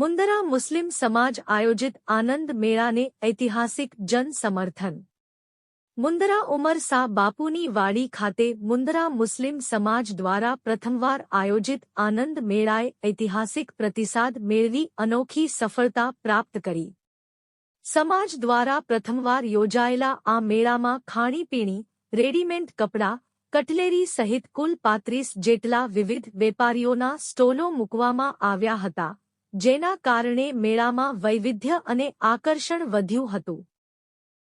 મુંદરા મુસ્લિમ સમાજ આયોજિત આનંદ મેળાને ઐતિહાસિક જન સમર્થન મુંદરા ઉમર શાહ બાપુની વાડી ખાતે મુંદરા મુસ્લિમ સમાજ દ્વારા પ્રથમવાર આયોજિત આનંદ મેળાએ ઐતિહાસિક પ્રતિસાદ મેળવી અનોખી સફળતા પ્રાપ્ત કરી. સમાજ દ્વારા પ્રથમવાર યોજાયેલા આ મેળામાં ખાણીપીણી રેડીમેડ કપડાં, કટલેરી સહિત કુલ પાંત્રીસ જેટલા વિવિધ વેપારીઓના સ્ટોલો મૂકવામાં આવ્યા હતા. જેના કારણે મેળામાં વૈવિધ્ય અને આકર્ષણ વધ્યું હતું.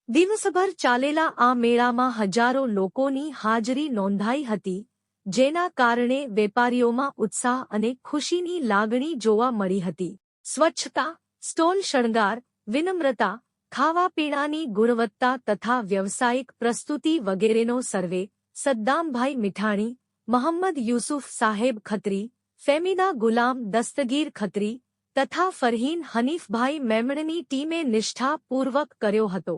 દિવસભર ચાલેલા આ મેળામાં હજારો લોકોની હાજરી નોંધાઈ હતી, જેના કારણે વેપારીઓમાં ઉત્સાહ અને ખુશીની લાગણી જોવા મળી હતી. સ્વચ્છતા, સ્ટોલ શણગાર, વિનમ્રતા, ખાવાપીણાની ગુણવત્તા તથા વ્યવસાયિક પ્રસ્તુતિ વગેરેનો સર્વે, સદ્દામભાઈ મીઠાણી મોહમ્મદ યુસુફ સાહેબ ખત્રી, ફેમિના ગુલામ દસ્તગીર ખત્રી તથા ફરહીન હનીફભાઈ મેમણની ટીમે નિષ્ઠાપૂર્વક કર્યો હતો.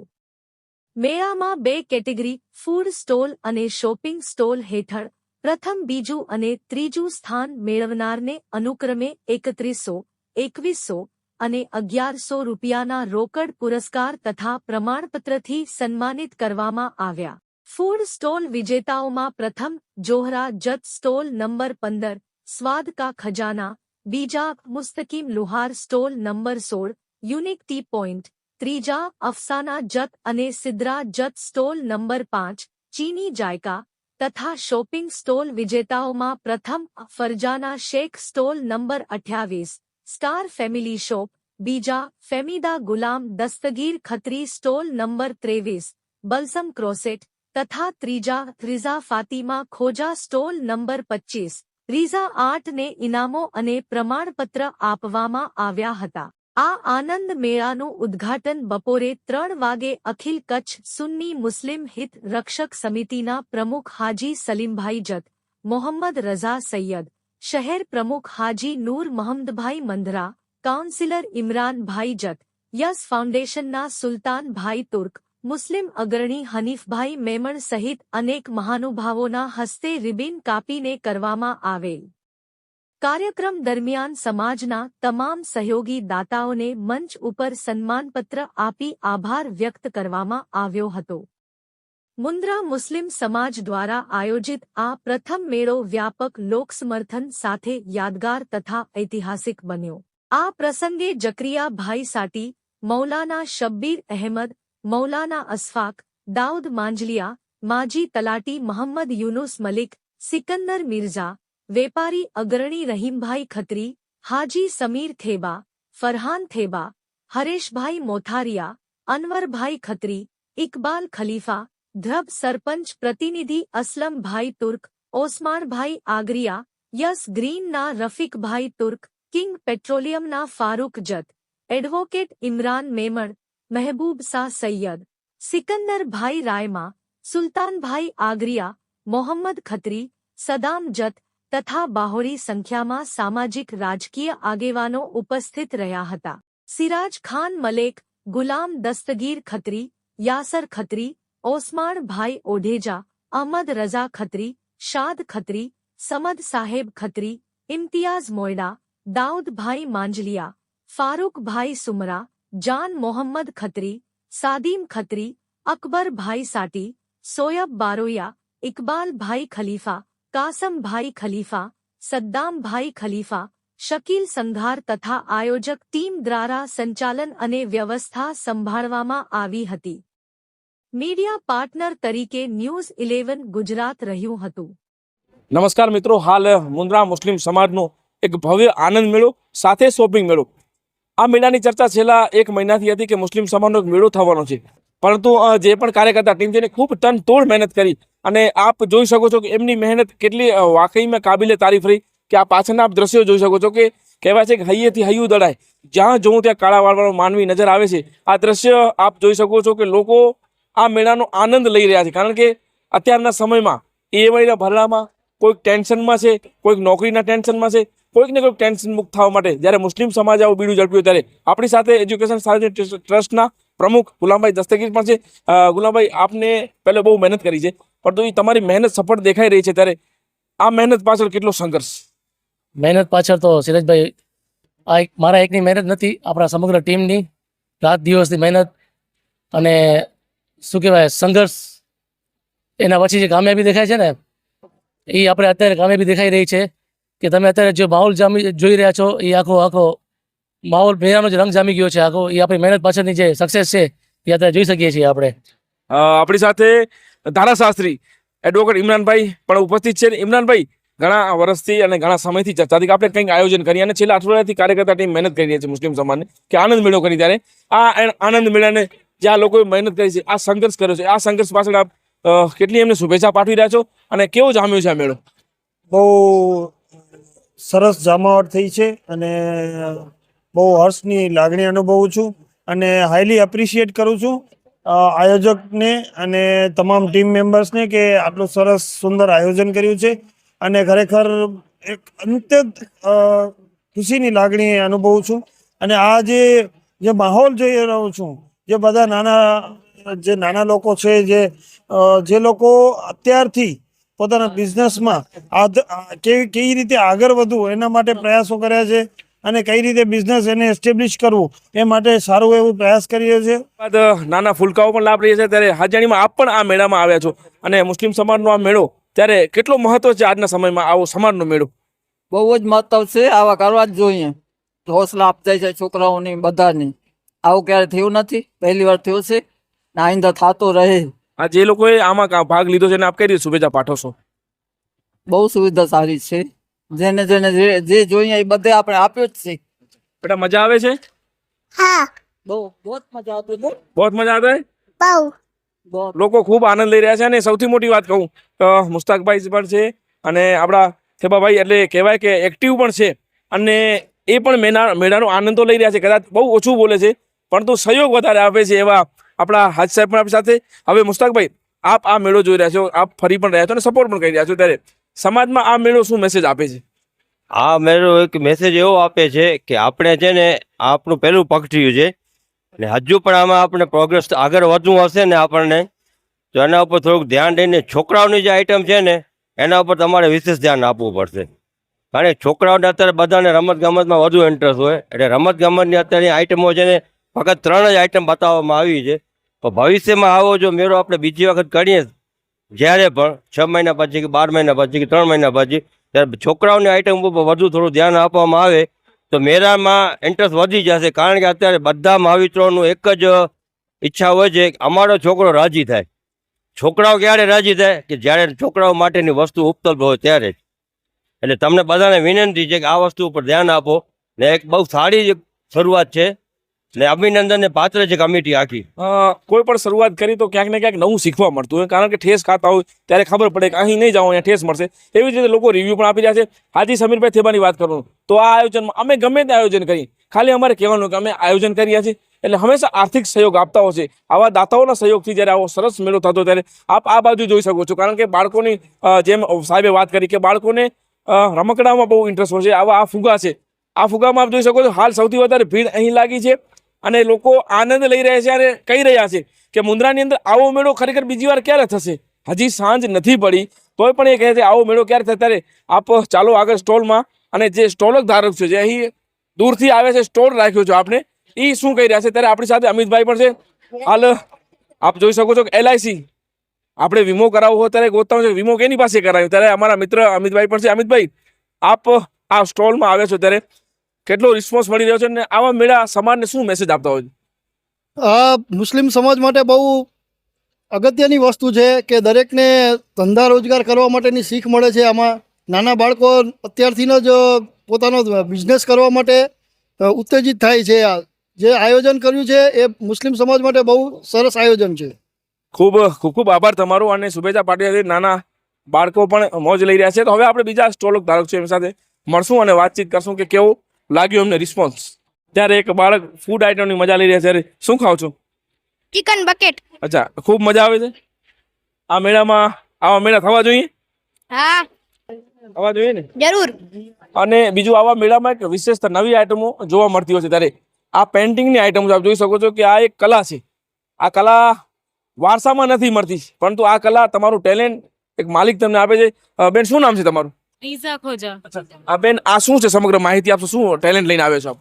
મેળામાં બે કેટેગરી, ફૂડ સ્ટોલ અને શોપિંગ સ્ટોલ હેઠળ પ્રથમ બીજું અને ત્રીજું સ્થાન મેળવનારને અનુક્રમે એકત્રીસો, એકવીસો અને અગિયારસો રૂપિયાના રોકડ પુરસ્કાર તથા પ્રમાણપત્રથી સન્માનિત કરવામાં આવ્યા. ફૂડ સ્ટોલ વિજેતાઓમાં પ્રથમ, જોહરા જત સ્ટોલ નંબર પંદર સ્વાદ કા ખજાના બીજા, મુસ્તકીમ લુહાર સ્ટોલ નંબર સોળ, યુનિક ટી પોઈન્ટ, ત્રીજા, અફસાના જત અને સિદ્રા જત સ્ટોલ નંબર પાંચ, ચીની જાયકા, તથા શોપિંગ સ્ટોલ વિજેતાઓમાં પ્રથમ, ફરજાના શેખ સ્ટોલ નંબર અઠ્યાવીસ, સ્ટાર ફેમિલી શોપ, બીજા, ફેમિદા ગુલામ દસ્તગીર ખત્રી સ્ટોલ નંબર ત્રેવીસ, બલસમ ક્રોસેટ, તથા ત્રીજા રીઝા ફાતિમા ખોજા સ્ટોલ નંબર પચ્ચીસ રીઝા આઠને ઇનામો અને પ્રમાણપત્ર આપવામાં આવ્યા હતા. આ આનંદ મેળાનું ઉદ્ઘાટન બપોરે ત્રણ વાગે અખિલ કચ્છ સુન્ની મુસ્લિમ હિત રક્ષક સમિતિના પ્રમુખ હાજી સલીમભાઈ જત, મોહમ્મદ રઝા સૈયદ, શહેર પ્રમુખ હાજી નૂર મહમદભાઈ મંધરા, કાઉન્સિલર ઇમરાનભાઈ જત, યસ ફાઉન્ડેશનના સુલતાનભાઈ તુર્ક મુસ્લિમ અગ્રણી હનીફભાઈ મેમણ સહિત અનેક મહાનુભાવોના હસ્તે રિબિન કાપીને કરવામાં આવેલ. કાર્યક્રમ દરમિયાન સમાજના તમામ સહયોગી દાતાઓને મંચ ઉપર સન્માનપત્ર આપી આભાર વ્યક્ત કરવામાં આવ્યો હતો. મુન્દ્રા મુસ્લિમ સમાજ દ્વારા આયોજિત આ પ્રથમ મેળો વ્યાપક લોકસમર્થન સાથે યાદગાર તથા ઐતિહાસિક બન્યો. આ પ્રસંગે જકરિયાભાઈ સાટી, મૌલાના શબ્બીર અહેમદ મૌલાના અસફાક દાઉદ માંજલિયા, માજી તલાટી મોહમ્મદ યુનુસ મલિક, સિકંદર મિર્ઝા, વેપારી અગ્રણી રહીમભાઈ ખત્રી, હાજી સમીર થેબા, ફરહાન થેબા, હરેશભાઈ મોથારિયા, અનવરભાઈ ખત્રી, ઇકબાલ ખલીફા, ધ્રબ સરપંચ પ્રતિનિધિ અસલમભાઈ તુર્ક ઓસમાણભાઈ આગરિયા, યસ ગ્રીનના રફીકભાઈ તુર્ક, કિંગ પેટ્રોલિયમના ફારૂક જત, એડવોકેટ ઇમરાન મેમણ મહેબૂબ શાહ સૈયદ સિકંદરભાઈ રાયમા સુલતાનભાઈ આગરિયા મોહમ્મદ ખત્રી સદામ જત તથા બાહોરી સંખ્યામાં સામાજિક રાજકીય આગેવાનો ઉપસ્થિત રહ્યા હતા સિરાજ ખાન મલેક ગુલામ દસ્તગીર ખત્રી યાસર ખત્રી ઓસમાણભાઈ ઓઢેજા અહમદ રઝા ખત્રી શાદ ખત્રી સમદ સાહેબ ખત્રી ઇમ્તિયાઝ મોયડા દાઉદભાઈ માંજલિયા ફારૂકભાઈ સુમરા જાન મોહમ્મદ ખત્રી, સાદીમ ખત્રી અકબરભાઈ સાટી, સોયબ બારોયા ઇકબાલભાઈ ખલીફા કાસમભાઈ ખલીફા સદ્દામભાઈ ખલીફા, શકીલ સંઘાર તથા આયોજક ટીમ દ્વારા સંચાલન અને વ્યવસ્થા સંભાળવામાં આવી હતી. મીડિયા પાર્ટનર તરીકે ન્યૂઝ ઇલેવન ગુજરાત રહ્યું હતું. નમસ્કાર મિત્રો, હાલ મુન્દ્રા મુસ્લિમ સમાજનો એક ભવ્ય આનંદ મેળો, સાથે શોપિંગ મેળો. આ મેળાની ચર્ચા છેલ્લા એક મહિનાથી હતી કે મુસ્લિમ સમાજનો એક મેળો થવાનો છે. પરંતુ જે પણ કાર્યકર્તા ટીમ એને ખૂબ ટન તોડ મહેનત કરી અને આપ જોઈ શકો છો કે એમની મહેનત કેટલી વાકઈમાં કાબિલે તારીફ રહી કે આ પાછળના આપ દ્રશ્યો જોઈ શકો છો કે કહેવાય છે કે હૈયેથી હૈયું દડાય. જ્યાં જોઉં ત્યાં કાળા વાળવાનો માનવી નજર આવે છે. આ દ્રશ્ય આપ જોઈ શકો છો કે લોકો આ મેળાનો આનંદ લઈ રહ્યા છે. કારણ કે અત્યારના સમયમાં એવાયના ભરડામાં કોઈક ટેન્શનમાં છે, કોઈક નોકરીના ટેન્શનમાં છે કોઈક ને કોઈક ટેન્શન મુક્ત થવા માટે જ્યારે મુસ્લિમ સમાજ આવું બીડું ઝડપ્યું ત્યારે આપણી સાથે એજ્યુકેશન સાર્વજનિક ટ્રસ્ટના પ્રમુખ ગુલામભાઈ દસ્તગીર પણ છે. ગુલામભાઈ, આપને પહેલે બહુ મહેનત કરી છે પરંતુ એ તમારી મહેનત સફળ દેખાઈ રહી છે ત્યારે આ મહેનત પાછળ કેટલો સંઘર્ષ? મહેનત પાછળ તો સિરજભાઈ આ એક, મારા એકની મહેનત નથી, આપણા સમગ્ર ટીમની રાત દિવસની મહેનત અને શું કહેવાય, સંઘર્ષ એના પછી જે કામયાબી દેખાય છે ને એ આપણે અત્યારે કામયાબી દેખાઈ રહી છે. કે તમે અત્યારે જે માહોલ જામી જોઈ રહ્યા છો એ આખો આખો માહોલ મેળાનો જે રંગ જામી ગયો છે. આખો એ આપણી મહેનત પાછળની જે સક્સેસ છે એ અત્યારે જોઈ શકીએ છીએ આપણે. આપણી સાથે ધારાશાસ્ત્રી એડવોકેટ ઇમરાનભાઈ પણ ઉપસ્થિત છે. ઇમરાનભાઈ ઘણા વર્ષથી અને ઘણા સમયથી ચર્ચાથી કે આપણે કંઈક આયોજન કરીએ અને છેલ્લા અઠવાડિયાથી કાર્યકર્તા ટીમ મહેનત કરી રહી છે મુસ્લિમ સમાજને કે આનંદ મેળો કરી ત્યારે. આ આ- આનંદ મેળાને જે આ લોકોએ મહેનત કરી છે આ સંઘર્ષ કર્યો છે. આ સંઘર્ષ પાછળ આપ કેટલી એમને શુભેચ્છા પાઠવી રહ્યા છો અને કેવો જામ્યો છે આ મેળો? બહુ સરસ જામાવટ થઈ છે અને બહુ હર્ષની લાગણી અનુભવું છું અને હાઈલી એપ્રિશિએટ કરું છું આયોજકને અને તમામ ટીમ મેમ્બર્સને કે આટલું સરસ સુંદર આયોજન કર્યું છે અને ખરેખર એક અત્યંત ખુશીની લાગણી અનુભવું છું અને આ જે જે માહોલ જોઈ રહ્યો છું, જે બધા નાના, જે નાના લોકો છે, જે જે લોકો અત્યારથી પોતાના બિઝનેસમાં કેવી કેવી રીતે આગળ વધવું એના માટે પ્રયાસો કર્યા છે અને કઈ રીતે બિઝનેસ એને એસ્ટેબ્લિશ કરવું એ માટે સારું એવું પ્રયાસ કરી રહ્યો છે બાદ નાના ફૂલકાઓ પણ લાભ રહી છે ત્યારે હાજાણીમાં આપ પણ આ મેળામાં આવ્યા છો અને મુસ્લિમ સમાજનો આ મેળો ત્યારે કેટલો મહત્વ છે આજના સમયમાં આવો સમાજનો મેળો? બહુ જ મહત્વ છે આવા કરવા જ જોઈએ. હોસલા આપતા છે છોકરાઓની બધાની. આવું ક્યારે થયું નથી? પહેલી વાર થયું છે. ને આઈંદા થતો રહે. આ જે લોકોએ આમાં કા- ભાગ લીધો છે એને આપ કઈ રીતે શુભેચ્છા પાઠવશો. બહુ સુવિધા સારી છે. જેને જેને જે જે જોઈએ એ બધે આપણે આપ્યો જ છે. બેટા મજા આવે છે? બહુ બહુ જ મજા આવતી બહુ બહુ મજા આવે બહુ. લોકો ખૂબ આનંદ લઈ રહ્યા છે અને સૌથી મોટી વાત કહું તો મુસ્તાકભાઈ પણ છે અને આપણા થેબાભાઈ એટલે કહેવાય કે એક્ટિવ પણ છે અને એ પણ મેળા મેળાનો આનંદ તો લઈ રહ્યા છે. કદાચ બહુ ઓછું બોલે છે પરંતુ સહયોગ વધારે આપે છે એવા આપણા હાજ સાહેબ પણ આપણી સાથે. હવે મુસ્તાકભાઈ, આપ આ મેળો જોઈ રહ્યા છો, આપ ફરી પણ રહ્યા છો અને સપોર્ટ પણ કરી રહ્યા છો ત્યારે સમાજમાં આ મેળો શું મેસેજ આપે છે? આ મેળો એક મેસેજ એવો આપે છે કે આપણે છે ને આપણું પહેલું પગથિયું છે ને હજુ પણ આમાં આપણે પ્રોગ્રેસ આગળ વધવું હશે ને આપણને, તો એના ઉપર થોડુંક ધ્યાન દઈને છોકરાઓની જે આઈટમ છે ને, એના ઉપર તમારે વિશેષ ધ્યાન આપવું પડશે. કારણ કે છોકરાઓને અત્યારે બધાને રમત ગમતમાં વધુ ઇન્ટરેસ્ટ હોય, એટલે રમત ગમતની અત્યારની આઈટમો છે ને ફક્ત ત્રણ જ આઈટમ બતાવવામાં આવી છે. પણ ભવિષ્યમાં આવો જો મેળો આપણે બીજી વખત કરીએ, જ્યારે પણ છ મહિના પછી કે બાર મહિના પછી કે ત્રણ મહિના પછી, ત્યારે છોકરાઓની આઈટમ ઉપર વધુ થોડું ધ્યાન આપવામાં આવે, તો મેળામાં ઇન્ટરેસ્ટ વધી જશે. કારણ કે અત્યારે બધા મહાવિત્રોનું એક જ ઈચ્છા હોય છે કે અમારો છોકરો રાજી થાય. છોકરાઓ ક્યારે રાજી થાય? કે જ્યારે છોકરાઓ માટેની વસ્તુ ઉપલબ્ધ હોય ત્યારે જ. એટલે તમને બધાને વિનંતી છે કે આ વસ્તુ ઉપર ધ્યાન આપો. ને એક બહુ સારી શરૂઆત છે. ને અભિનંદનને પાત્ર છે કમિટી આખી. કોઈ પણ શરૂઆત કરી તો ક્યાંક ને ક્યાંક નવું શીખવા મળતું હોય. કારણ કે ઠેસ ખાતા હોય ત્યારે ખબર પડે કે અહીં નહીં જાઓ, અહીંયા ઠેસ મળશે. એવી જ રીતે લોકો રિવ્યૂ પણ આપી રહ્યા છે. હાજી સમીરભાઈ થેબાની વાત કરું તો આ આયોજનમાં અમે ગમે તે આયોજન કરી ખાલી અમારે કહેવાનું કે અમે આયોજન કરી રહ્યા છીએ. એટલે હંમેશા આર્થિક સહયોગ આપતા હોય છે. આવા દાતાઓના સહયોગથી જ્યારે આવો સરસ મેળો થતો ત્યારે આપ આ બાજુ જોઈ શકો છો. કારણ કે બાળકોની જેમ સાહેબે વાત કરી કે બાળકોને રમકડામાં બહુ ઇન્ટરેસ્ટ હોય છે. આવા આ ફુગા છે. આ ફુગામાં આપ જોઈ શકો છો, હાલ સૌથી વધારે ભીડ અહીં લાગી છે. અને લોકો આનંદ લઈ રહ્યા છે અને કહી રહ્યા છે કે મુન્દ્રાની અંદર આવો મેળો ખરેખર બીજી વાર ક્યારે થશે? હજી સાંજ નથી પડી, તોય પણ એ કહે છે આવો મેળો ક્યારે થાય ત્યારે આપ ચાલો આગળ સ્ટોલમાં અને જે સ્ટોલક ધારક છે, જે અહીં દૂરથી આવે છે, સ્ટોલ રાખ્યો છે આપણે એ શું કહી રહ્યા છે? ત્યારે આપણી સાથે અમિતભાઈ પણ છે. હાલ, આપ જોઈ શકો છો કે એલઆઈસી આપણે વીમો કરાવવો હોય ત્યારે ગોતતા છે. વીમો કેની પાસે કરાવ્યો ત્યારે અમારા મિત્ર અમિતભાઈ પણ છે. અમિતભાઈ, આપ આ સ્ટોલમાં આવ્યા છો ત્યારે કેટલો રિસ્પોન્સ મળી રહ્યો છે અને આવા મેળા સમાજને શું મેસેજ આપતા હોય આ મુસ્લિમ સમાજ માટે બહુ અગત્યની વસ્તુ છે કે દરેકને ધંધા રોજગાર કરવા માટેની શીખ મળે છે. આમાં નાના બાળકો અત્યારથીનો જ પોતાનો બિઝનેસ કરવા માટે ઉત્તેજિત થાય છે. આ જે આયોજન કર્યું છે એ મુસ્લિમ સમાજ માટે બહુ સરસ આયોજન છે. ખૂબ ખૂબ ખૂબ આભાર તમારો અને શુભેચ્છા પાટીલ નાના બાળકો પણ મોજ લઈ રહ્યા છે. તો હવે આપણે બીજા સ્ટોલ ધારક છે એમની સાથે. મળશું અને વાતચીત કરશું કે કેવું લાગ્યું એમને રિસ્પોન્સ ત્યારે એક બાળક ફૂડ આઈટમની મજા લઈ રહ્યા છે. ત્યારે શું ખાવ છો? ચિકન બકેટ અચ્છા ખૂબ મજા આવે છે? આ મેળામાં આવા મેળા થવા જોઈએ? હા. થવા જોઈએ ને? જરૂર. અને બીજું આવા મેળામાં એક વિશેષતા નવી આઈટમો જોવા મળતી હોય છે. ત્યારે આ પેન્ટિંગની આઈટમ આપ જોઈ શકો છો કે આ એક કલા છે. આ કલા વારસામાં નથી મળતી. પરંતુ આ કલા તમારું ટેલેન્ટ એક માલિક તમને આપે છે. બેન શું નામ છે તમારું? ઈઝા ખોજા આ બેન આ શું છે? સમગ્ર માહિતી આપશો? શું ટેલેન્ટ લઈને આવે છો આપ?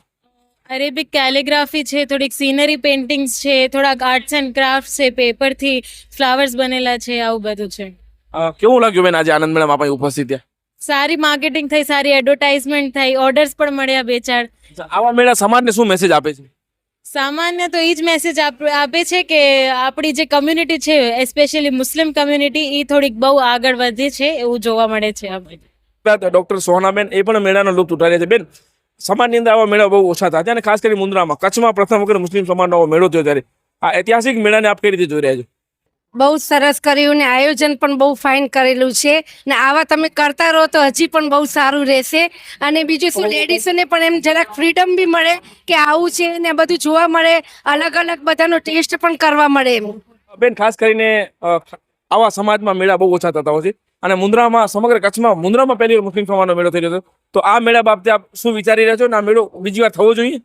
અરેબિક કેલિગ્રાફી છે થોડીક સીનરી પેઇન્ટિંગ્સ છે થોડાક આર્ટ્સ એન્ડ ક્રાફ્ટ છે પેપરથી ફ્લાવર્સ બનેલા છે આવું બધું છે. કેવું લાગ્યું બેન આજે આનંદ મેળામાં આપણે ઉપસ્થિત સારી માર્કેટિંગ થઈ સારી એડવર્ટાઇઝમેન્ટ થઈ ઓર્ડર્સ પણ મળ્યા બે ચાર. આવા મેળા સમાજને શું મેસેજ આપે છે? સામાન્ય તો એ જ મેસેજ આપે છે કે આપણી જે કમ્યુનિટી છે એસ્પેશિયલી મુસ્લિમ કમ્યુનિટી એ થોડીક બહુ આગળ વધી છે એવું જોવા મળે છે આપણે ડોક્ટર સોહનાબેન એ પણ મેળાનો લુપ્ત ઉઠાવે છે. બેન સમાજની અંદર આવા મેળા બહુ ઓછા થયા અને ખાસ કરી મુન્દ્રામાં કચ્છમાં પ્રથમ વખત મુસ્લિમ સમાજનો આવો મેળો થયો ત્યારે. આ ઐતિહાસિક મેળાને આપ કઈ રીતે જોઈ રહ્યા છો? બહુ સરસ કર્યું ને આયોજન પણ બહુ ફાઇન કરેલું છે. ને આવા તમે કરતા રહો તો હજી પણ બહુ સારું રહેશે. અને બીજું શું લેડીઝોને પણ એમ જરાક ફ્રીડમ બી મળે કે આવું છે ને બધું જોવા મળે. અલગ અલગ બધાનો ટેસ્ટ પણ કરવા મળે એમ. બેન ખાસ કરીને આવા સમાજમાં મેળા બહુ ઓછા થતા હોય છે. અને મુન્દ્રામાં, સમગ્ર કચ્છમાં મુન્દ્રામાં પહેલી વાર મુસ્લિમ સમાજનો મેળો થઈ રહ્યો તો આ મેળા બાબતે આપ શું વિચારી રહ્યા છો અને આ મેળો બીજી વાર થવો જોઈએ?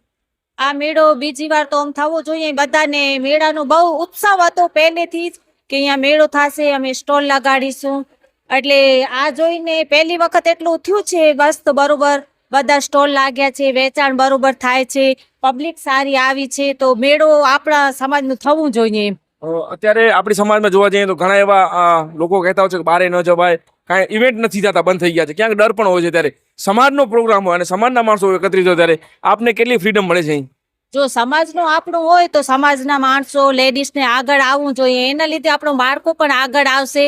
આ મેળો બીજી વાર તો આમ થવો જોઈએ. બધાને મેળાનો બહુ ઉત્સાહ હતો પહેલેથી જ કે અહીંયા મેળો થશે, અમે સ્ટોલ લગાડીશું. એટલે આ જોઈને પહેલી વખત એટલું થયું છે, બસ તો બરોબર બધા સ્ટોલ લાગ્યા છે, વેચાણ બરોબર થાય છે, પબ્લિક સારી આવી છે. તો મેળો આપણા સમાજનું થવું જોઈએ. એમ અત્યારે આપણી સમાજમાં જોવા જઈએ તો ઘણા એવા લોકો કહેતા હોય છે કે બારે ન જવાય. કાંઈ ઇવેન્ટ નથી થતા, બંધ થઈ ગયા છે. ક્યાંક ડર પણ હોય છે ત્યારે. સમાજનો પ્રોગ્રામ હોય અને સમાજના માણસો એકત્રિત હોય ત્યારે આપને કેટલી ફ્રીડમ મળે છે જો સમાજનો આપણું હોય તો સમાજના માણસો લેડીઝને આગળ આવવું જોઈએ. એના લીધે આપણું બાળકો પણ આગળ આવશે.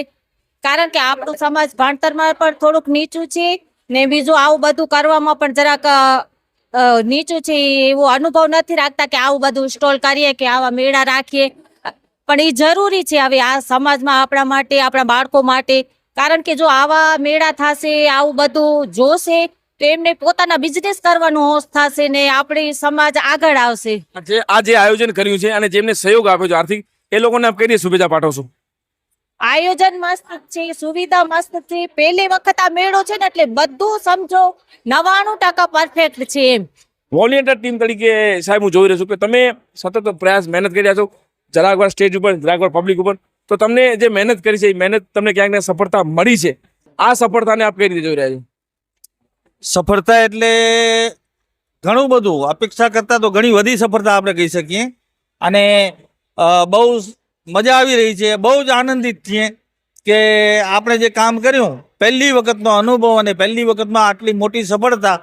કારણ કે આપણું સમાજ ભણતરમાં પણ થોડુંક નીચું છે ને બીજું આવું બધું કરવામાં પણ જરાક નીચું છે. એવો અનુભવ નથી રાખતા કે આવું બધું સ્ટોલ કરીએ કે આવા મેળા રાખીએ. પણ એ જરૂરી છે હવે આ સમાજમાં આપણા માટે આપણા બાળકો માટે. કારણ કે જો આવા મેળા થશે આવું બધું જોશે તો એમને પોતાના બિઝનેસ કરવાનો હોશ થશે ને આપણી સમાજ આગળ આવશે. જે આ જે આયોજન કર્યું છે અને જેમને સહયોગ આપ્યો છે આર્થિક એ લોકોને આપ કઈ શુભેચ્છા પાઠવશો? આયોજન મસ્ત છે સુવિધા મસ્ત છે. પહેલી વખત આ મેળો છે ને એટલે બધું સમજો. નવાણું ટકા પરફેક્ટ છે એમ. વોલેન્ટિયર ટીમ તરીકે સાહેબ હું જોઈ રહ્યો છું કે તમે સતત પ્રયાસ મહેનત કરી રહ્યા છો. જરાક વાર સ્ટેજ ઉપર, જરાક વાર પબ્લિક ઉપર. તો તમને જે મહેનત કરી છે, એ મહેનત તમને ક્યાંક ને સફળતા મળી છે. આ સફળતાને આપ કઈ રીતે જોઈ રહ્યા છો? સફળતા એટલે ઘણું બધું. અપેક્ષા કરતાં તો ઘણી વધી સફળતા આપણે કહી શકીએ. અને બહુ મજા આવી રહી છે. બહુ જ આનંદિત છીએ કે આપણે જે કામ કર્યું, પહેલી વખતનો અનુભવ અને પહેલી વખતમાં આટલી મોટી સફળતા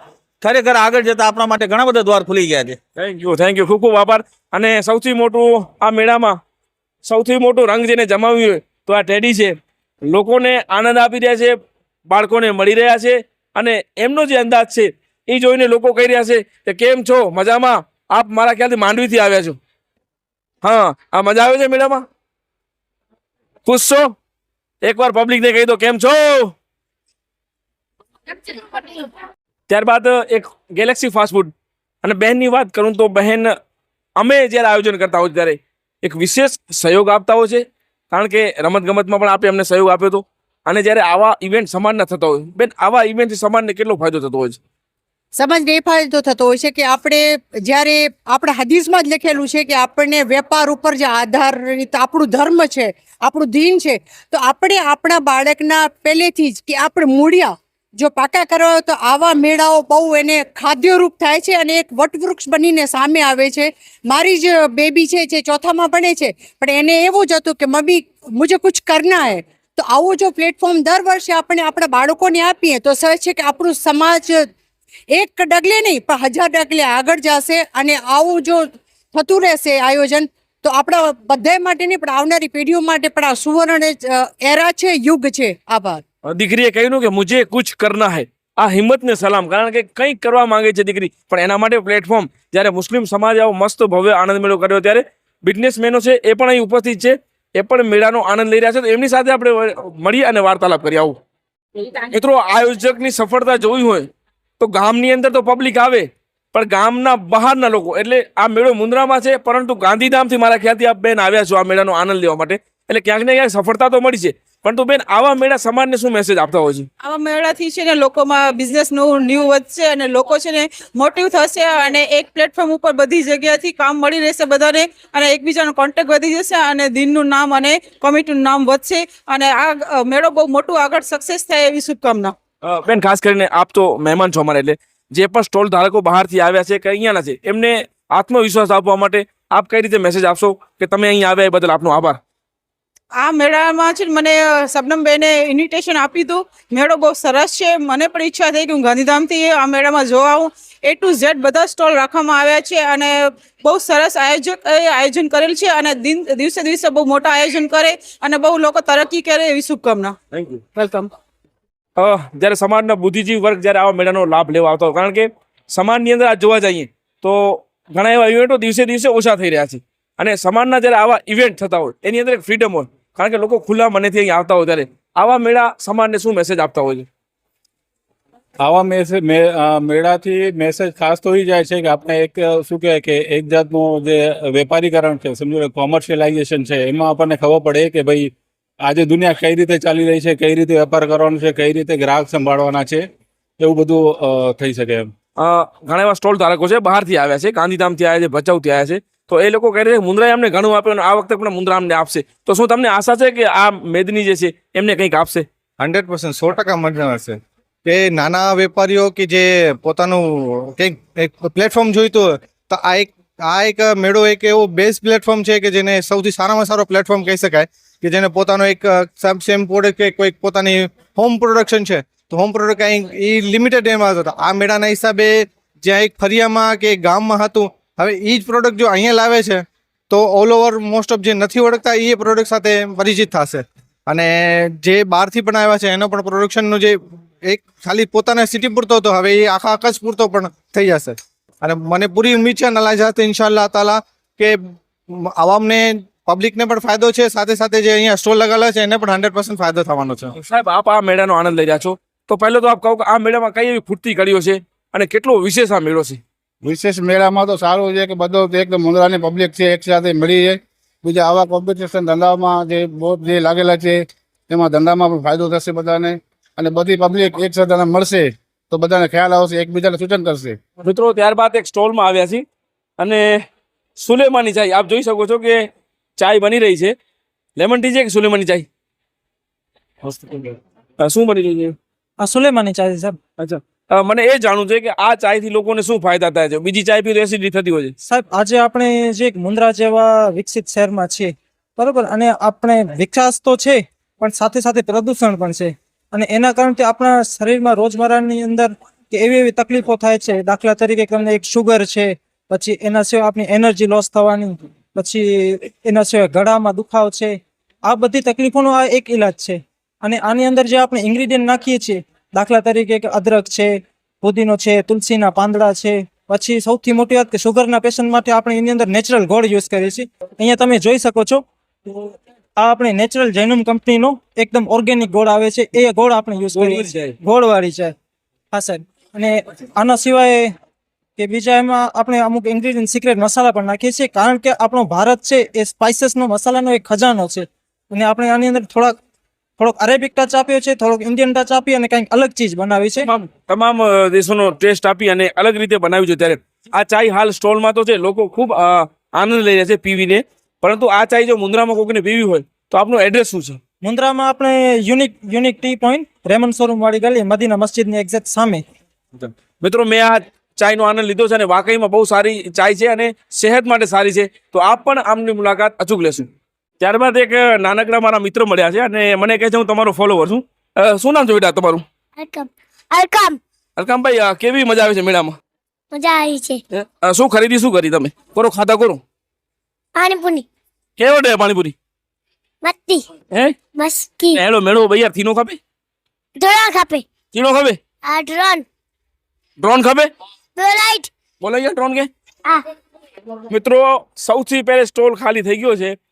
ખરેખર આગળ જતા આપણા માટે ઘણા બધા દ્વાર ખુલી ગયા છે. થેન્ક યુ થેન્ક યુ ખૂબ ખૂબ આભાર. અને સૌથી મોટું આ મેળામાં સૌથી મોટું રંગ જેને જમાવ્યું હોય તો આ ટેડી છે. લોકોને આનંદ આપી રહ્યા છે, બાળકોને મળી રહ્યા છે અને એમનો જે અંદાજ છે એ જોઈને લોકો કહી રહ્યા છે કે કેમ છો? મજામાં? આપ મારા ખ્યાલથી માંડવીથી આવ્યા છો. હા, આ મજા આવે છે મેળામાં? ખુશ છો એકવાર પબ્લિકને કહી દો, કેમ છો? ત્યારબાદ એક ગેલેક્સી ફાસ્ટફૂડ અને બહેનની વાત કરું તો બહેન અમે જ્યારે આયોજન કરતા હોય ત્યારે એક વિશેષ સહયોગ આપતા હોય છે. કારણ કે રમતગમતમાં પણ આપે અમને સહયોગ આપ્યો હતો. અને જ્યારે આવા ઇવેન્ટ સમાજના થતા હોય, બેન, આવા ઇવેન્ટથી સમાજને કેટલો ફાયદો થતો હોય છે? સમાજને એ ફાયદો થતો હોય છે કે આપણે જ્યારે આપણા હદીસમાં જ લખેલું છે કે આપણને વેપાર ઉપર જે આધારિત આપણું ધર્મ છે, આપણું દીન છે, તો આપણે આપણા બાળકના પહેલેથી જ કે આપણે મૂળિયા જો પાકા કરવા હોય તો આવા મેળાઓ બહુ એને ખાદ્યરૂપ થાય છે અને એક વટવૃક્ષ બનીને સામે આવે છે. મારી જ બેબી છે જે ચોથામાં ભણે છે, પણ એને એવું જ હતું કે, મમ્મી મુજે કુછ કરના હે. તો આવું જો પ્લેટફોર્મ દર વર્ષે આપણે આપણા બાળકોને આપીએ, તો સહજ છે કે આપણું સમાજ એક ડગલે નહીં, પણ હજાર ડગલે આગળ જશે અને આવું જો થતું રહેશે આયોજન, તો આપણા બધા માટે નહીં, પણ આવનારી પેઢીઓ માટે પણ આ સુવર્ણ એરા છે, યુગ છે. આભાર. દીકરીએ કહ્યું કે મુજે કુછ કરના હૈ. આ હિંમતને સલામ, કારણ કે કંઈક કરવા માંગે છે દીકરી. પણ એના માટે પ્લેટફોર્મ જ્યારે મુસ્લિમ સમાજ આવો મસ્ત ભવ્ય આનંદ મેળો કર્યો, ત્યારે બિઝનેસમેનો છે એ પણ અહીં ઉપસ્થિત છે. એ પણ મેળાનો આનંદ લઈ રહ્યા છે. તો એમની સાથે આપણે મળીએ અને વાર્તાલાપ કરી આવું. મિત્રો, આયોજકની સફળતા જોવી હોય, તો ગામની અંદર તો પબ્લિક આવે, પણ ગામના બહારના લોકો, એટલે આ મેળો મુન્દ્રામાં છે, પરંતુ ગાંધીધામથી મારા ખ્યાલથી આપ બેન આવ્યા છો આ મેળાનો આનંદ લેવા માટે. એટલે ક્યાંક ને ક્યાંક સફળતા તો મળી છે. પરંતુ બેન આવા મેળા સમાજને શું મેસેજ આપતા હોય છે? આવા મેળાથી છે ને લોકોમાં બિઝનેસનું ન્યૂ વધશે અને લોકો છે ને મોટિવ થશે અને એક પ્લેટફોર્મ ઉપર બધી જગ્યાથી કામ મળી રહેશે બધાને અને એકબીજાનો કોન્ટેક્ટ વધી જશે અને દિનનું નામ અને કોમિટીનું નામ વધશે અને આ મેળો બહુ મોટું આગળ સક્સેસ થાય એવી શુભકામના. બેન ખાસ કરીને આપ તો મહેમાન છો અમારે એટલે જે પણ સ્ટોલ ધારકો બહારથી આવ્યા છે કે અહીંયાના છે એમને આત્મવિશ્વાસ આપવા માટે આપ કઈ રીતે મેસેજ આપશો કે તમે અહીં આવ્યા એ બદલ આપનો આભાર? આ મેળામાં છે ને મને શબનમબેને ઇન્વિટેશન આપી હતું મેળો બહુ સરસ છે. મને પણ ઈચ્છા થઈ કે હું ગાંધીધામથી આ મેળામાં જોવા આવું. એ ટુ ઝેડ બધા સ્ટોલ રાખવામાં આવ્યા છે અને બહુ સરસ આયોજક આયોજન કરેલ છે અને દિન દિવસે દિવસે બહુ મોટા આયોજન કરે અને બહુ લોકો તરક્કી કરે એવી શુભકામના. થેન્ક યુ વેલકમ જ્યારે સમાજના બુદ્ધિજીવી વર્ગ જ્યારે આવા મેળાનો લાભ લેવા આવતો કારણ કે સમાજની અંદર આ જોવા જઈએ તો ઘણા એવા ઇવેન્ટો દિવસે દિવસે ઓછા થઈ રહ્યા છે. અને સમાજના જ્યારે આવા ઇવેન્ટ થતા હોય એની અંદર એક ફ્રીડમ હોય. કારણ કે લોકો ખુલ્લા મનેથી અહીં આવતા હોય ત્યારે. આવા મેળા સમાજને શું મેસેજ આપતા હોય છે? આવા મેસેજ મેળાથી મેસેજ ખાસ તો એ જાય છે કે આપણે એક શું કહેવાય કે એક જાતનું જે વેપારીકરણ છે સમજો કોમર્શિયલાઇઝેશન છે એમાં આપણને ખબર પડે કે ભાઈ આજે દુનિયા કઈ રીતે ચાલી રહી છે કઈ રીતે વેપાર કરવાનો છે કઈ રીતે ગ્રાહક સંભાળવાના છે એવું બધું થઈ શકે એમ. ઘણા એવા સ્ટોલ ધારકો છે બહારથી આવ્યા છે ગાંધીધામથી આવ્યા છે ભચાઉથી આવ્યા છે. તો એ લોકો કહે છે, મુંદ્રાએ અમને ઘણું આપ્યું આ વખતે પણ મુંદ્રા અમને આપશે. તો શું તમને આશા છે કે આ મેદની જે છે, એમને કંઈક આપશે? હંડ્રેડ પર્સન્ટ, સો ટકા મજા હશે. કે નાના વેપારીઓ કે જે પોતાનું કંઈક, એક પ્લેટફોર્મ જોઈતું હોય તો આ એક આ એક મેળો એક એવો બેસ્ટ પ્લેટફોર્મ છે કે જેને સૌથી સારામાં સારો પ્લેટફોર્મ કહી શકાય. કે જેને પોતાનો એક સેમ પ્રોડક્ટ કે કોઈક પોતાની હોમ પ્રોડક્શન છે. તો હોમ પ્રોડક્ટ કંઈક એ લિમિટેડ એમાં હતો. આ મેળાના હિસાબે જ્યાં એક ફરિયામાં કે ગામમાં હતું હવે એ જ પ્રોડક્ટ જો અહીંયા લાવે છે, તો ઓલ ઓવર મોસ્ટ ઓફ જે નથી ઓળખતા એ પ્રોડક્ટ સાથે પરિચિત થશે. અને જે બહારથી પણ આવ્યા છે, એનો પણ પ્રોડક્શનનો જે એક ખાલી પોતાના સિટી પૂરતો હતો, હવે એ આખા આકાશ પૂરતો પણ થઈ જશે. અને મને પૂરી ઉમ્મીદ છે નલા જાતે ઇન્શાલ્લાહ તાલા કે આવામને પબ્લિકને પણ ફાયદો છે, સાથે સાથે જે અહીંયા સ્ટોલ લગાવેલા છે, એને પણ હંડ્રેડ પર્સન્ટ ફાયદો થવાનો છે. સાહેબ, આપ આ મેળાનો આનંદ લઈ રહ્યા છો. તો પહેલો તો આપ કહો કે આ મેળામાં કઈ એવી ફૂટતી કડીઓ છે, અને કેટલો વિશેષ આ મેળો છે? વિશેષ મેળામાં તો સારું છે કે બધો એકદમ મુંદ્રાની પબ્લિક છે એક સાથે મળી જાય બીજા આવા કોમ્પિટિશન ધંધામાં જે બોટ જે લાગેલા છે તેમાં ધંધામાં પણ ફાયદો થશે બધાને. અને બધી પબ્લિક એક સાથે મળશે તો બધાને ખ્યાલ આવશે એકબીજાને સૂચન કરશે. મિત્રો ત્યારબાદ એક સ્ટોલમાં આવ્યા છીએ. અને સુલેમાની ચાય આપ જોઈ શકો છો કે ચાય બની રહી છે. લેમન ટી છે કે સુલેમાની ચાય? શું બની રહી છે? સુલેમાની ચાય સાહેબ. અચ્છા. મને એ જાણવું છે કે આ ચાયથી લોકોને શું ફાયદા થાય છે? બીજી ચાય પી તો એસિડિટી થતી હોય છે. સાહેબ, આજે આપણે જે મુન્દ્રા જેવા વિકસિત શહેરમાં છીએ, બરોબર? અને આપણે વિકાસ તો છે, પણ સાથે સાથે પ્રદૂષણ પણ છે. અને એના કારણથી આપણા શરીરમાં રોજમર્રાની અંદર કે એવી એવી તકલીફો થાય છે. દાખલા તરીકે તમને એક શુગર છે, પછી એના સિવાય આપણી એનર્જી લોસ થવાની, પછી એના સિવાય ગળામાં દુખાવ છે. આ બધી તકલીફોનો આ એક ઈલાજ છે. અને આની અંદર જે આપણે ઇન્ગ્રીડિયન્ટ નાખીએ છીએ દાખલા તરીકે અદરક છે પુદીનો છે તુલસીના પાંદડા છે. પછી સૌથી મોટી વાત કે શુગરના પેશન્ટ માટે આપણે એની અંદર નેચરલ ગોળ યુઝ કરીએ છીએ. અહીંયા તમે જોઈ શકો છો. આ આપણે નેચરલ જૈનમ કંપનીનો એકદમ ઓર્ગેનિક ગોળ આવે છે. એ ગોળ આપણે યુઝ કરીએ છીએ. ગોળવાળી છે હા સાહેબ. અને આના સિવાય કે બીજા એમાં આપણે અમુક ઇન્ગ્રીડિયન્ટ સિક્રેટ મસાલા પણ નાખીએ છીએ. કારણ કે આપણો ભારત છે એ સ્પાઇસીસનો મસાલાનો એક ખજાનો છે. અને આપણે આની અંદર થોડાક થોડોક અરેબિક ટચ આપ્યો છે થોડોક ઇન્ડિયન ટચ આપી અને કંઈક અલગ ચીજ બનાવી છે. તમામ દેશોનો ટેસ્ટ આપી અને અલગ રીતે બનાવ્યું છે ત્યારે. આ ચાય હાલ સ્ટોલમાં તો છે લોકો ખૂબ આનંદ લઈ રહ્યા છે પીવીને. પરંતુ આ ચાય જો મુન્દ્રામાં કોઈને પીવી હોય તો આપનું એડ્રેસ શું છે? મુન્દ્રામાં આપણે unique unique tea point Raymond showroom વાળી ગલી મદીના મસ્જિદની એક્ઝેક્ટ સામે. મિત્રો મેં આ ચાયનો આનંદ લીધો છે અને વાકઈમાં બહુ સારી ચાય છે અને સેહત માટે સારી છે. તો આપ પણ આમની મુલાકાત અચૂક લેશું. ત્યારબાદ એક નાનકડા મારા મિત્ર મળ્યા છે અને મને કહે છે હું તમારો ફોલોવર છું. શું નામ છે બેટા તમારું? અરકમ. અરકમ. અ, કેવી મજા આવે છે મેળામાં? મજા આવી છે. શું ખરીદી શું કરી તમે? કરો ખાતા કરો? પાણીપુરી. કેવો ડે પાણીપુરી? મસ્તી. હે? મસ્તી. મેળો મેળો ભૈયા થીનો ખપે? ડ્રોન ખાપે. થીનો ખાપે? આ ડ્રોન. ડ્રોન ખાપે? બોલાઈટ બોલો યાર ડ્રોન કે. આ મિત્રો સૌથી પહેલે સ્ટોલ ખાલી થઈ ગયો છે.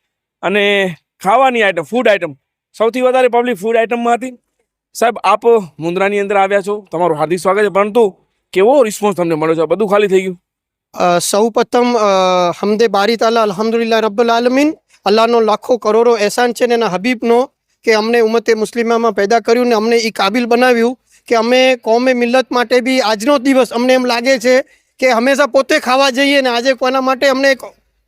અને ખાવાની આઈટમ ફૂડ આઈટમ સૌથી વધારે પબ્લિક ફૂડ આઈટમમાં હતી સાહેબ, આપ મુન્દ્રાની અંદર આવ્યા છો, તમારું હાર્દિક સ્વાગત છે, પરંતુ કેવો રિસ્પોન્સ તમને મળ્યો છે? બધું ખાલી થઈ ગયું. સૌ પ્રથમ હમદે બારી તાલા અલહમદુલિલ્લા રબ્બુલ આલમીન. અલ્લાહનો લાખો કરોડો એહસાન છે ને એના હબીબનો કે અમને ઉમતે મુસ્લિમામાં પેદા કર્યું ને અમને એ કાબિલ બનાવ્યું કે અમે કોમે મિલ્લત માટે બી આજનો દિવસ અમને એમ લાગે છે કે હંમેશા પોતે ખાવા જઈએ ને આજે કોના માટે અમને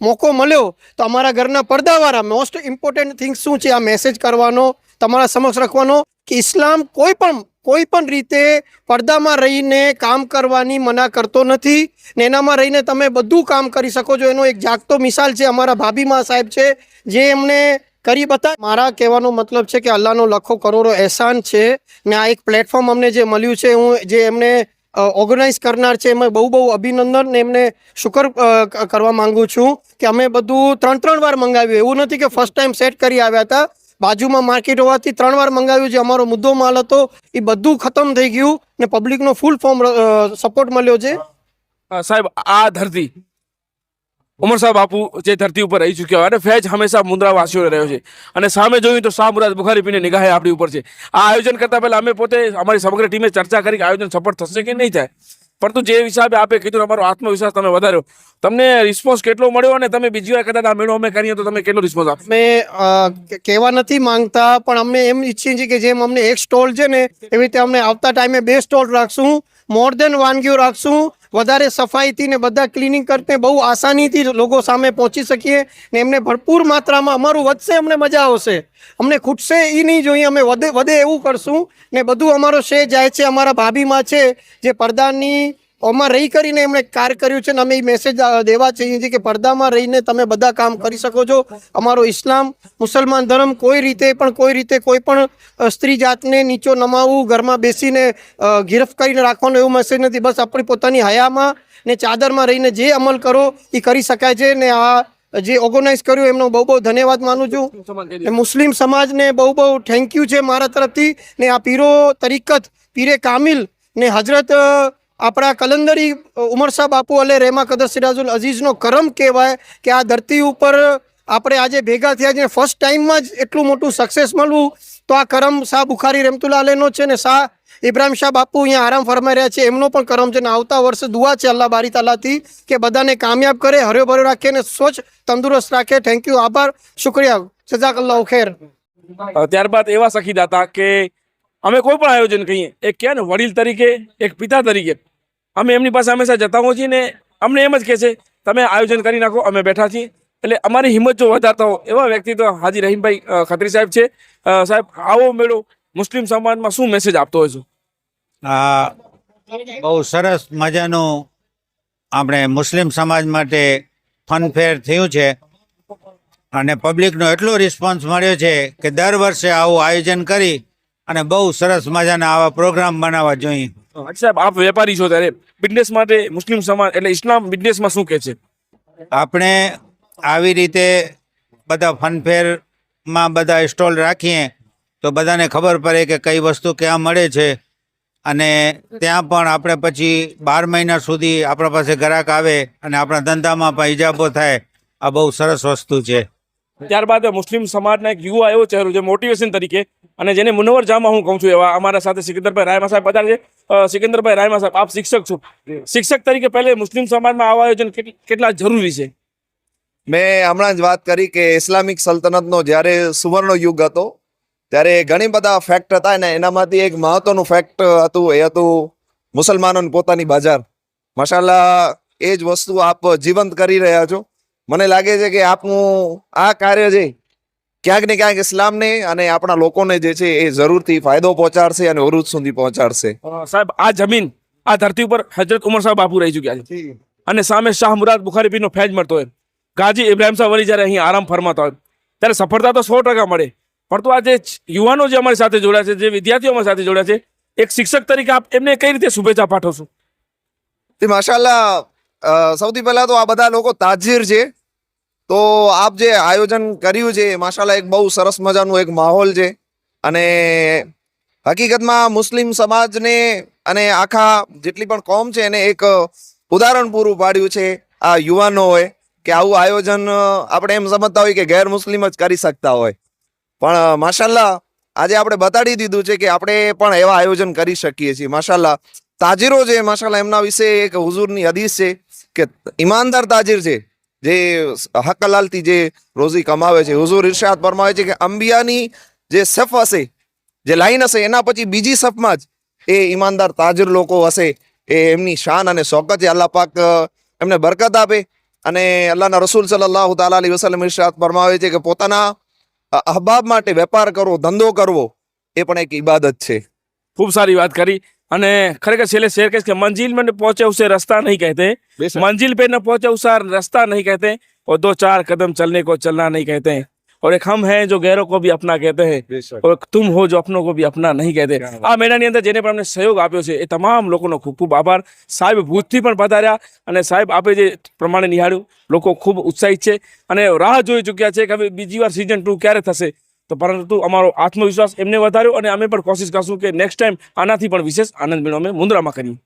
મોકો મળ્યો તો અમારા ઘરના પડદાવાળા મોસ્ટ ઇમ્પોર્ટન્ટ થિંગ શું છે આ મેસેજ કરવાનો, તમારા સમક્ષ રાખવાનો કે ઇસ્લામ કોઈ પણ કોઈ પણ રીતે પડદામાં રહીને કામ કરવાની મના કરતો નથી ને એનામાં રહીને તમે બધું કામ કરી શકો છો. એનો એક જાગતો મિસાલ છે અમારા ભાભીમા સાહેબ છે, જે એમને કરી બતા મારા કહેવાનો મતલબ છે કે અલ્લાહનો લખો કરોડો એહસાન છે ને આ એક પ્લેટફોર્મ અમને જે મળ્યું છે, હું જે એમને ઓર્ગેનાઇઝ કરનાર છે. એમાં બહુ બહુ અભિનંદન ને એમને શુકર કરવા માંગુ છું કે અમે બધું ત્રણ ત્રણ વાર મંગાવ્યું. એવું નથી કે ફર્સ્ટ ટાઈમ સેટ કરી આવ્યા હતા. બાજુમાં માર્કેટ હોવાથી ત્રણ વાર મંગાવ્યું. જે અમારો મુદ્દો માલ હતો, એ બધું ખતમ થઈ ગયું ને પબ્લિકનો ફૂલ ફોર્મ સપોર્ટ મળ્યો છે. સાહેબ, આ ધરતી ઉમર સાહેબ બાપુ જે ધરતી ઉપર રહી ચૂક્યા હોય અને ફેજ હંમેશા મુંદ્રા વાસીઓને રહ્યો છે. અને સામે જોયું તો શાહ મુરાદ બુખારી પીને નિગાહે આપણી ઉપર છે. આ આયોજન કરતા પહેલા અમે પોતે અમારી સમગ્ર ટીમે ચર્ચા કરી કે આયોજન સફળ થશે કે નહીં થાય. પરંતુ જે હિસાબે આપે કીધું અમારો આત્મવિશ્વાસ તમે વધાર્યો. તમને રિસ્પોન્સ કેટલો મળ્યો અને તમે બીજી વાર કદાચ આ મેળો અમે કરીએ તો તમે કેટલો રિસ્પોન્સ આપશો? અમે કહેવા નથી માંગતા, પણ અમને એમ ઈચ્છીએ છીએ કે જેમ અમને એક સ્ટોલ છે ને, એવી રીતે અમને આવતા ટાઈમે બે સ્ટોલ રાખશું મોર દેન વાનગીઓ રાખશું, વધારે સફાઈથી ને બધા ક્લિનિંગ કરીને બહુ આસાનીથી લોકો સામે પહોંચી શકીએ ને એમને ભરપૂર માત્રામાં અમારું વધશે, અમને મજા આવશે. અમને ખૂટશે એ નહીં જોઈએ, અમે વધે વધે એવું કરશું ને બધું અમારો શ્રેય જાય છે, અમારા ભાભીમાં છે, જે પડદાની ઓમાં રહી કરીને એમણે કાર્ય કર્યું છે અને અમે એ મેસેજ દેવા છીએ છીએ કે પડદામાં રહીને તમે બધા કામ કરી શકો છો. અમારો ઇસ્લામ મુસલમાન ધર્મ કોઈ રીતે પણ કોઈ રીતે કોઈ પણ સ્ત્રી જાતને નીચો નમાવવું ઘરમાં બેસીને ગિરફ કરીને રાખવાનો એવું મેસેજ નથી. બસ આપણી પોતાની હયામાં ને ચાદરમાં રહીને જે અમલ કરો એ કરી શકાય છે ને આ જે ઓર્ગનાઇઝ કર્યું એમનો બહુ બહુ ધન્યવાદ માનું છું. મુસ્લિમ સમાજને બહુ બહુ થેન્ક યુ છે મારા તરફથી. ને આ પીરો તરીકત પીરે કામિલ ને હજરત આપણા કલંદરી ઉમર શાહ બાપુ અલે રેમા કદર સિરાજુલ અઝીઝનો કરમ કહેવાય કે આ ધરતી ઉપર આપણે આજે ભેગા થયા છે ફર્સ્ટ ટાઈમમાં જ એટલું મોટું સક્સેસ મળવું તો આ કરમ શાહ બુખારી રેમતુલ્લા અલેનો છે ને શાહ ઇબ્રાહિમ શાહ બાપુ અહીંયા આરામ ફરમાઈ રહ્યા છે. એમનો પણ કરમ છે ને આવતા વર્ષે દુઆ છે અલ્લાહ બારી તાલાથી કે બધાને કામયાબ કરે હર્યોભર્યો રાખે ને સ્વચ્છ તંદુરસ્ત રાખે. થેન્ક યુ આભાર. શુક્રિયા. જઝાકલ્લાહ ખેર. અ, ત્યારબાદ એવા સખીદા હતા કે અમે કોઈ પણ આયોજન કહીએ એક કહે ને વડીલ તરીકે, એક પિતા તરીકે, અમે એમની પાસે હંમેશા જતા હોઈએ છીએ ને અમને એમ જ કહે છે, તમે આયોજન કરી નાખો, અમે બેઠા છીએ. એટલે અમારી હિંમત જો વધારતા હો એવા વ્યક્તિ તો હાજી રહીમભાઈ ખત્રી સાહેબ છે. સાહેબ, આવો મેળો મુસ્લિમ સમાજમાં શું મેસેજ આપતો હોય છે? આ બહુ સરસ મજાનું આપણે મુસ્લિમ સમાજ માટે ફનફેર થયું છે. અને પબ્લિકનો એટલો રિસ્પોન્સ મળ્યો છે કે દર વર્ષે આવું આયોજન કરી અને બહુ સરસ મજાના આવા પ્રોગ્રામ બનાવવા જોઈએ. સાહેબ આપ વેપારી છો ત્યારે બિઝનેસ માટે મુસ્લિમ સમાજ એટલે ઇસ્લામ બિઝનેસમાં શું કહે છે? આપણે આવી રીતે બધા ફનફેરમાં બધા સ્ટોલ રાખીએ તો બધાને ખબર પડે કે કઈ વસ્તુ ક્યાં મળે છે. અને ત્યાં પણ આપણે પછી બાર મહિના સુધી આપણા પાસે ગ્રાહક આવે અને આપણા ધંધામાં પણ ઇજાબો થાય. આ બહુ સરસ વસ્તુ છે. ત્યારબાદ મુસ્લિમ સમાજના એક યુવા એવો ચહેરો છે મોટિવેશન તરીકે અને જેને મુનવર જામા હું કહું છું, એવા અમારા સાથે સિકંદરભાઈ રાયમા સાહેબ બધા છે. સિકંદરભાઈ રાયમા સાહેબ, આપ શિક્ષક છો. શિક્ષક તરીકે પહેલે મુસ્લિમ સમાજમાં આવા આયોજન કેટલ- જરૂરી છે? મેં હમણાં જ વાત કરી કે ઇસ્લામિક સલ્તનતનો જ્યારે સુવર્ણ યુગ હતો, ત્યારે ઘણી બધા ફેક્ટ હતા ને એનામાંથી એક મહત્વનું ફેક્ટ હતું, એ હતું મુસલમાનોની પોતાની બજાર. મસાલા એ જ વસ્તુ આપ જીવંત કરી રહ્યા છો. મને લાગે છે કે આપનું આ કાર્ય છે ક્યાંક ને ક્યાંક ઇસ્લામને અને આપણા લોકોને જે છે એ જરૂરથી ફાયદો પહોંચાડશે અને ઉરુજ સુધી પહોંચાડશે. સાહેબ આ જમીન આ ધરતી ઉપર હજરત ઉમર સાહેબ બાપુ રહી ચુક્યા છે. અને સામે શાહ મુરાદ બુખારી પીરનો ફેજ મળતો હોય. ગાજી ઇબ્રાહિમ સાહેબ વળી જ્યારે અહીં આરામ ફરમાતા હોય ત્યારે સફળતા તો સો ટકા મળે. પણ તો આ જે યુવાનો જે અમારી સાથે જોડ્યા છે જે વિદ્યાર્થીઓ અમારી સાથે જોડ્યા છે એક શિક્ષક તરીકે આપ એમને કઈ રીતે શુભેચ્છા પાઠવશો? તે માશાલ્લાહ સૌથી પહેલા તો આ બધા લોકો તાજીર છે. તો આપ જે આયોજન કર્યું છે એ માશાલ્લાહ એક બહુ સરસ મજાનું એક માહોલ છે. અને હકીકતમાં મુસ્લિમ સમાજને અને આખા જેટલી પણ કોમ છે એને એક ઉદાહરણ પૂરું પાડ્યું છે આ યુવાનોએ કે આવું આયોજન આપણે એમ સમજતા હોય કે ગેર મુસ્લિમ જ કરી શકતા હોય. પણ અ, માશાલ્લાહ આજે આપણે બતાડી દીધું છે કે આપણે પણ એવા આયોજન કરી શકીએ છીએ. માશાલ્લાહ તાજીરો છે માશાલ્લા એમના વિશે એક હુઝુરની હદીસ છે કે ઈમાનદાર તાજીર છે. જે હકલાલથી જે રોઝી કમાવે છે. હુઝુર ઇરશાદ ફરમાવે છે કે અંબિયાની જે સફ હશે, જે લાઈન હશે, એના પછી બીજી સફમાં જ એ ઈમાનદાર તાજર લોકો હશે. એ એમની શાન અને શોકત છે અલ્લાહ પાક એમને બરકત આપે. અને અલ્લાહના રસૂલ સલ્લાહ તાલા અલી વસલમ ઇરશાદ ફરમાવે છે કે પોતાના અહબાબ માટે વેપાર કરવો ધંધો કરવો, એ પણ એક ઇબાદત છે. ખૂબ સારી વાત કરી. અને ખરેખર છેલ્લે શેર કહીશ કે મંજિલ મેં પહોંચે રસ્તા નહીં કહેતે. मंजिल पे न पहुंचे उस रास्ता नहीं कहते और दो चार कदम चलने को चलना नहीं कहते हैं और एक हम हैं जो गैरों को भी अपना कहते हैं और तुम हो जो अपनों को भी નહીં કહેતે. આ મેળાની અંદર જેને પણ અમને સહયોગ આપ્યો છે એ તમામ લોકોનો ખૂબ ખૂબ આભાર. સાહેબ ભૂતથી પણ પધાર્યા અને સાહેબ આપે જે પ્રમાણે નિહાળ્યું લોકો ખૂબ ઉત્સાહિત છે. અને રાહ જોઈ ચૂક્યા છે કે હવે બીજી વાર સિઝન ટુ ક્યારે થશે? તો પરંતુ અમારો આત્મવિશ્વાસ એમને વધાર્યો અને અમે પણ કોશિશ કરશું કે નેક્સ્ટ ટાઈમ આનાથી પણ વિશેષ આનંદ મેળો અમે મુંદ્રામાં કરીએ.